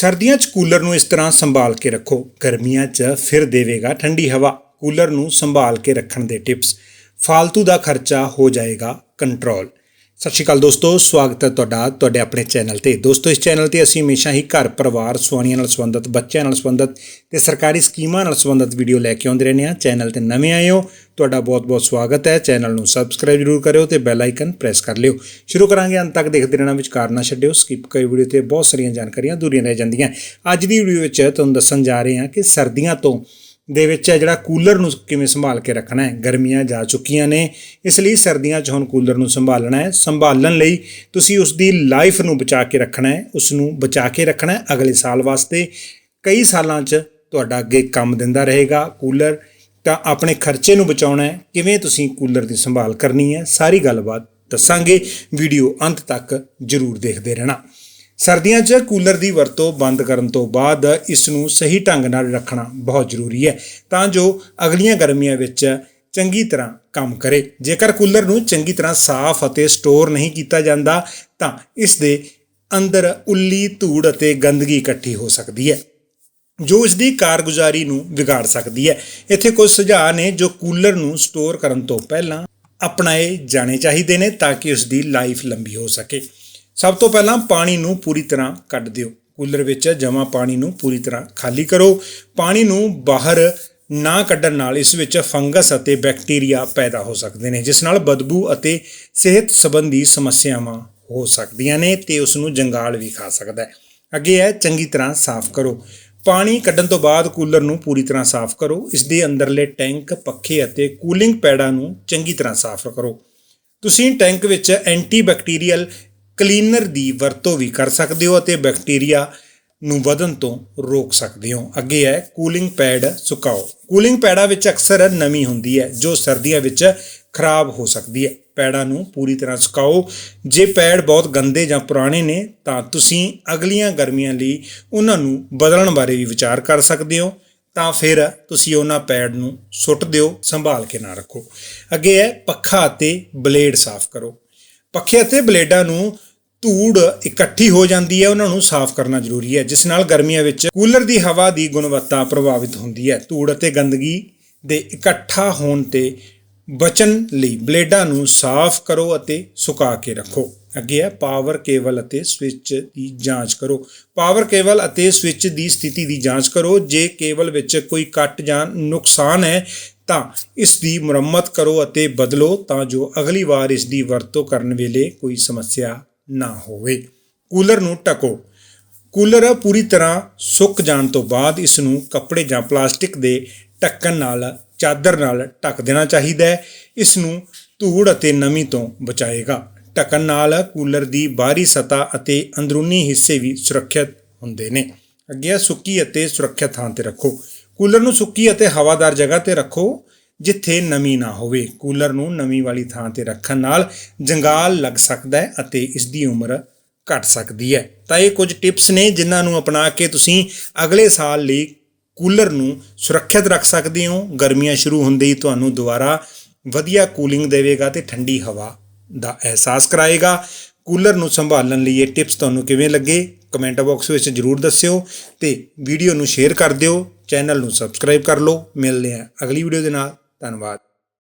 ਸਰਦੀਆਂ 'ਚ ਕੂਲਰ ਨੂੰ ਇਸ ਤਰ੍ਹਾਂ ਸੰਭਾਲ ਕੇ ਰੱਖੋ। ਗਰਮੀਆਂ 'ਚ ਫਿਰ ਦੇਵੇਗਾ ਠੰਡੀ ਹਵਾ। ਕੂਲਰ ਨੂੰ ਸੰਭਾਲ ਕੇ ਰੱਖਣ ਦੇ ਟਿਪਸ। ਫालतू ਦਾ ਖਰਚਾ ਹੋ ਜਾਏਗਾ ਕੰਟਰੋਲ। ਸਤਿ ਸ਼੍ਰੀ ਅਕਾਲ ਦੋਸਤੋ, ਸਵਾਗਤ ਹੈ ਤੁਹਾਡਾ, ਤੁਹਾਡੇ ਆਪਣੇ ਚੈਨਲ ਤੇ। ਦੋਸਤੋ, ਇਸ ਚੈਨਲ ਤੇ ਅਸੀਂ ਹਮੇਸ਼ਾ ਹੀ ਘਰ ਪਰਿਵਾਰ, ਸੁਆਣੀਆਂ ਨਾਲ ਸੰਬੰਧਿਤ, ਬੱਚਿਆਂ ਨਾਲ ਸੰਬੰਧਿਤ ਤੇ ਸਰਕਾਰੀ ਸਕੀਮਾਂ ਨਾਲ ਸੰਬੰਧਿਤ ਵੀਡੀਓ ਲੈ ਕੇ ਆਉਂਦੇ ਰਹਿੰਦੇ ਹਾਂ। ਚੈਨਲ ਤੇ ਨਵੇਂ ਆਏ ਹੋ, ਤੁਹਾਡਾ ਬਹੁਤ-ਬਹੁਤ ਸਵਾਗਤ ਹੈ। ਚੈਨਲ ਨੂੰ ਸਬਸਕ੍ਰਾਈਬ ਜ਼ਰੂਰ ਕਰਿਓ ਤੇ ਬੈਲ ਆਈਕਨ ਪ੍ਰੈਸ ਕਰ ਲਿਓ। ਸ਼ੁਰੂ ਕਰਾਂਗੇ, ਅੰਤ ਤੱਕ ਦੇਖਦੇ ਰਹਿਣਾ, ਵਿਚਕਾਰ ਨਾ ਛੱਡਿਓ ਸਕਿਪ ਕਰੀ ਵੀਡੀਓ ਤੇ ਬਹੁਤ ਸਾਰੀਆਂ ਜਾਣਕਾਰੀਆਂ ਦੂਰੀਆਂ ਰਹਿ ਜਾਂਦੀਆਂ। ਅੱਜ ਦੀ ਵੀਡੀਓ ਵਿੱਚ ਤੁਹਾਨੂੰ ਦੱਸਣ ਜਾ ਰਹੇ ਹਾਂ ਕਿ ਸਰਦੀਆਂ ਤੋਂ ਦੇ ਵਿੱਚ ਹੈ ਜਿਹੜਾ ਕੂਲਰ ਨੂੰ ਕਿਵੇਂ ਸੰਭਾਲ ਕੇ ਰੱਖਣਾ ਹੈ। ਗਰਮੀਆਂ ਜਾ ਚੁੱਕੀਆਂ ਨੇ, ਇਸ ਲਈ ਸਰਦੀਆਂ 'ਚ ਹੁਣ ਕੂਲਰ ਨੂੰ ਸੰਭਾਲਣਾ ਹੈ। ਸੰਭਾਲਣ ਲਈ ਤੁਸੀਂ ਉਸ ਦੀ ਲਾਈਫ ਨੂੰ ਬਚਾ ਕੇ ਰੱਖਣਾ ਹੈ। ਉਸ ਨੂੰ ਬਚਾ ਕੇ ਰੱਖਣਾ ਹੈ ਅਗਲੇ ਸਾਲ ਵਾਸਤੇ। ਕਈ ਸਾਲਾਂ 'ਚ ਤੁਹਾਡਾ ਅੱਗੇ ਕੰਮ ਦਿੰਦਾ ਰਹੇਗਾ ਕੂਲਰ। ਤਾਂ ਆਪਣੇ ਖਰਚੇ ਨੂੰ ਬਚਾਉਣਾ ਹੈ। ਕਿਵੇਂ ਤੁਸੀਂ ਕੂਲਰ ਦੀ ਸੰਭਾਲ ਕਰਨੀ ਹੈ, ਸਾਰੀ ਗੱਲਬਾਤ ਦੱਸਾਂਗੇ। ਵੀਡੀਓ ਅੰਤ ਤੱਕ ਜ਼ਰੂਰ ਦੇਖਦੇ ਰਹਿਣਾ। ਸਰਦੀਆਂ 'ਚ ਕੂਲਰ ਦੀ ਵਰਤੋਂ ਬੰਦ ਕਰਨ ਤੋਂ ਬਾਅਦ ਇਸ ਨੂੰ ਸਹੀ ਢੰਗ ਨਾਲ ਰੱਖਣਾ ਬਹੁਤ ਜ਼ਰੂਰੀ ਹੈ, ਤਾਂ ਜੋ ਅਗਲੀਆਂ ਗਰਮੀਆਂ ਵਿੱਚ ਚੰਗੀ ਤਰ੍ਹਾਂ ਕੰਮ ਕਰੇ। ਜੇਕਰ ਕੂਲਰ ਨੂੰ ਚੰਗੀ ਤਰ੍ਹਾਂ ਸਾਫ਼ ਅਤੇ ਸਟੋਰ ਨਹੀਂ ਕੀਤਾ ਜਾਂਦਾ, ਤਾਂ ਇਸ ਦੇ ਅੰਦਰ ਉੱਲੀ, ਧੂੜ ਅਤੇ ਗੰਦਗੀ ਇਕੱਠੀ ਹੋ ਸਕਦੀ ਹੈ, ਜੋ ਇਸ ਦੀ ਕਾਰਗੁਜ਼ਾਰੀ ਨੂੰ ਵਿਗਾੜ ਸਕਦੀ ਹੈ। ਇੱਥੇ ਕੁਝ ਸੁਝਾਅ ਨੇ ਜੋ ਕੂਲਰ ਨੂੰ ਸਟੋਰ ਕਰਨ ਤੋਂ ਪਹਿਲਾਂ ਅਪਣਾਏ ਜਾਣੇ ਚਾਹੀਦੇ ਨੇ, ਤਾਂ ਕਿ ਉਸ ਦੀ ਲਾਈਫ ਲੰਬੀ ਹੋ ਸਕੇ। ਸਭ ਤੋਂ ਪਹਿਲਾਂ ਪਾਣੀ ਨੂੰ ਪੂਰੀ ਤਰ੍ਹਾਂ ਕੱਢ ਦਿਓ। ਕੂਲਰ ਵਿੱਚ ਜਮਾ ਪਾਣੀ ਨੂੰ ਪੂਰੀ ਤਰ੍ਹਾਂ ਖਾਲੀ ਕਰੋ। ਪਾਣੀ ਨੂੰ ਬਾਹਰ ਨਾ ਕੱਢਣ ਨਾਲ ਇਸ ਵਿੱਚ ਫੰਗਸ ਅਤੇ ਬੈਕਟੀਰੀਆ ਪੈਦਾ ਹੋ ਸਕਦੇ ਨੇ, ਜਿਸ ਨਾਲ ਬਦਬੂ ਅਤੇ ਸਿਹਤ ਸੰਬੰਧੀ ਸਮੱਸਿਆਵਾਂ ਹੋ ਸਕਦੀਆਂ ਨੇ ਤੇ ਉਸ ਨੂੰ ਜੰਗਾਲ ਵੀ ਖਾ ਸਕਦਾ ਹੈ। ਅੱਗੇ ਹੈ ਚੰਗੀ ਤਰ੍ਹਾਂ ਸਾਫ਼ ਕਰੋ। ਪਾਣੀ ਕੱਢਣ ਤੋਂ ਬਾਅਦ ਕੂਲਰ ਨੂੰ ਪੂਰੀ ਤਰ੍ਹਾਂ ਸਾਫ਼ ਕਰੋ। ਇਸ ਦੇ ਅੰਦਰਲੇ ਟੈਂਕ, ਪੱਖੇ ਅਤੇ ਕੂਲਿੰਗ ਪੈਡਾਂ ਨੂੰ ਚੰਗੀ ਤਰ੍ਹਾਂ ਸਾਫ਼ ਕਰੋ। ਤੁਸੀਂ ਟੈਂਕ ਵਿੱਚ ਐਂਟੀਬੈਕਟੀਰੀਅਲ ਕਲੀਨਰ ਦੀ ਵਰਤੋਂ ਵੀ ਕਰ ਸਕਦੇ ਹੋ ਅਤੇ ਬੈਕਟੀਰੀਆ ਨੂੰ ਵਧਣ ਤੋਂ ਰੋਕ ਸਕਦੇ ਹੋ। ਅੱਗੇ ਹੈ, ਕੂਲਿੰਗ ਪੈਡ ਸੁਕਾਓ। ਕੂਲਿੰਗ ਪੈਡਾਂ ਵਿੱਚ ਅਕਸਰ ਨਮੀ ਹੁੰਦੀ ਹੈ, ਜੋ ਸਰਦੀਆਂ ਵਿੱਚ ਖਰਾਬ ਹੋ ਸਕਦੀ ਹੈ। ਪੈੜਾਂ ਨੂੰ ਪੂਰੀ ਤਰ੍ਹਾਂ ਸੁਕਾਓ। ਜੇ ਪੈੜ ਬਹੁਤ ਗੰਦੇ ਜਾਂ ਪੁਰਾਣੇ ਨੇ, ਤਾਂ ਤੁਸੀਂ ਅਗਲੀਆਂ ਗਰਮੀਆਂ ਲਈ ਉਹਨਾਂ ਨੂੰ ਬਦਲਣ ਬਾਰੇ ਵੀ ਵਿਚਾਰ ਕਰ ਸਕਦੇ ਹੋ। ਤਾਂ ਫਿਰ ਤੁਸੀਂ ਉਹਨਾਂ ਪੈਡ ਨੂੰ ਸੁੱਟ ਦਿਓ, ਸੰਭਾਲ ਕੇ ਨਾ ਰੱਖੋ। ਅੱਗੇ ਹੈ, ਪੱਖਾ ਅਤੇ ਬਲੇਡ ਸਾਫ਼ ਕਰੋ। ਪੱਖੇ ਅਤੇ ਬਲੇਡਾਂ ਨੂੰ ਧੂੜ ਇਕੱਠੀ ਹੋ ਜਾਂਦੀ ਹੈ, ਉਹਨਾਂ ਨੂੰ ਸਾਫ਼ ਕਰਨਾ ਜ਼ਰੂਰੀ ਹੈ, ਜਿਸ ਨਾਲ ਗਰਮੀਆਂ ਵਿੱਚ ਕੂਲਰ ਦੀ ਹਵਾ ਦੀ ਗੁਣਵੱਤਾ ਪ੍ਰਭਾਵਿਤ ਹੁੰਦੀ ਹੈ। ਧੂੜ ਅਤੇ ਗੰਦਗੀ ਦੇ ਇਕੱਠਾ ਹੋਣ ਤੇ ਬਚਣ ਲਈ ਬਲੇਡਾਂ ਨੂੰ ਸਾਫ਼ ਕਰੋ ਅਤੇ ਸੁਕਾ ਕੇ ਰੱਖੋ। ਅੱਗੇ ਹੈ ਪਾਵਰ ਕੇਬਲ ਅਤੇ ਸਵਿਚ ਦੀ ਜਾਂਚ ਕਰੋ। ਪਾਵਰ ਕੇਬਲ ਅਤੇ ਸਵਿਚ ਦੀ ਸਥਿਤੀ ਦੀ ਜਾਂਚ ਕਰੋ। ਜੇ ਕੇਬਲ ਵਿੱਚ ਕੋਈ ਕੱਟ ਜਾਂ ਨੁਕਸਾਨ ਹੈ, ਤਾਂ ਇਸ ਦੀ ਮੁਰੰਮਤ ਕਰੋ ਅਤੇ ਬਦਲੋ ਤਾਂ ਜੋ ਅਗਲੀ ਵਾਰ ਇਸ ਦੀ ਵਰਤੋਂ ਕਰਨ ਵੇਲੇ ਕੋਈ ਸਮੱਸਿਆ ਨਾ ਹੋਵੇ। ਕੂਲਰ ਨੂੰ ਟਕੋ ਕੂਲਰ ਪੂਰੀ ਤਰ੍ਹਾਂ ਸੁੱਕ ਜਾਣ ਤੋਂ ਬਾਅਦ ਇਸ ਨੂੰ ਕੱਪੜੇ ਜਾਂ ਪਲਾਸਟਿਕ ਦੇ ਢੱਕਣ ਨਾਲ, ਚਾਦਰ ਨਾਲ ਢੱਕ ਦੇਣਾ ਚਾਹੀਦਾ ਹੈ। ਇਸ ਨੂੰ ਧੂੜ ਅਤੇ ਨਮੀ ਤੋਂ ਬਚਾਏਗਾ। ਢੱਕਣ ਨਾਲ ਕੂਲਰ ਦੀ ਬਾਹਰੀ ਸਤ੍ਹਾ ਅਤੇ ਅੰਦਰੂਨੀ ਹਿੱਸੇ ਵੀ ਸੁਰੱਖਿਅਤ ਹੁੰਦੇ ਨੇ। ਅੱਗੇ ਸੁੱਕੀ ਅਤੇ ਸੁਰੱਖਿਅਤ ਥਾਂ ਤੇ ਰੱਖੋ। ਕੂਲਰ ਨੂੰ ਸੁੱਕੀ ਅਤੇ ਹਵਾਦਾਰ ਜਗ੍ਹਾ ਤੇ ਰੱਖੋ, ਜਿੱਥੇ ਨਮੀ ਨਾ ਹੋਵੇ। ਕੂਲਰ ਨੂੰ ਨਮੀ ਵਾਲੀ ਥਾਂ ਤੇ ਰੱਖਣ ਨਾਲ ਜੰਗਾਲ ਲੱਗ ਸਕਦਾ ਹੈ ਅਤੇ ਇਸ ਦੀ ਉਮਰ ਘਟ ਸਕਦੀ ਹੈ। ਤਾਂ ਇਹ ਕੁਝ ਟਿਪਸ ਨੇ ਜਿਨ੍ਹਾਂ ਨੂੰ ਅਪਣਾ ਕੇ ਤੁਸੀਂ ਅਗਲੇ ਸਾਲ ਲਈ ਕੂਲਰ ਨੂੰ ਸੁਰੱਖਿਅਤ ਰੱਖ ਸਕਦੇ ਹੋ। ਗਰਮੀਆਂ ਸ਼ੁਰੂ ਹੁੰਦੇ ਹੀ ਤੁਹਾਨੂੰ ਦੁਬਾਰਾ ਵਧੀਆ ਕੂਲਿੰਗ ਦੇਵੇਗਾ ਤੇ ਠੰਡੀ ਹਵਾ ਦਾ ਅਹਿਸਾਸ ਕਰਾਏਗਾ। ਕੂਲਰ ਨੂੰ ਸੰਭਾਲਣ ਲਈ ਇਹ ਟਿਪਸ ਤੁਹਾਨੂੰ ਕਿਵੇਂ ਲੱਗੇ? ਕਮੈਂਟ ਬਾਕਸ ਵਿੱਚ ਜਰੂਰ ਦੱਸਿਓ ਤੇ ਵੀਡੀਓ ਨੂੰ ਸ਼ੇਅਰ ਕਰ ਦਿਓ। ਚੈਨਲ ਨੂੰ ਸਬਸਕ੍ਰਾਈਬ ਕਰ ਲਓ। ਮਿਲਦੇ ਹਾਂ ਅਗਲੀ ਵੀਡੀਓ ਦੇ ਨਾਲ। ਧੰਨਵਾਦ।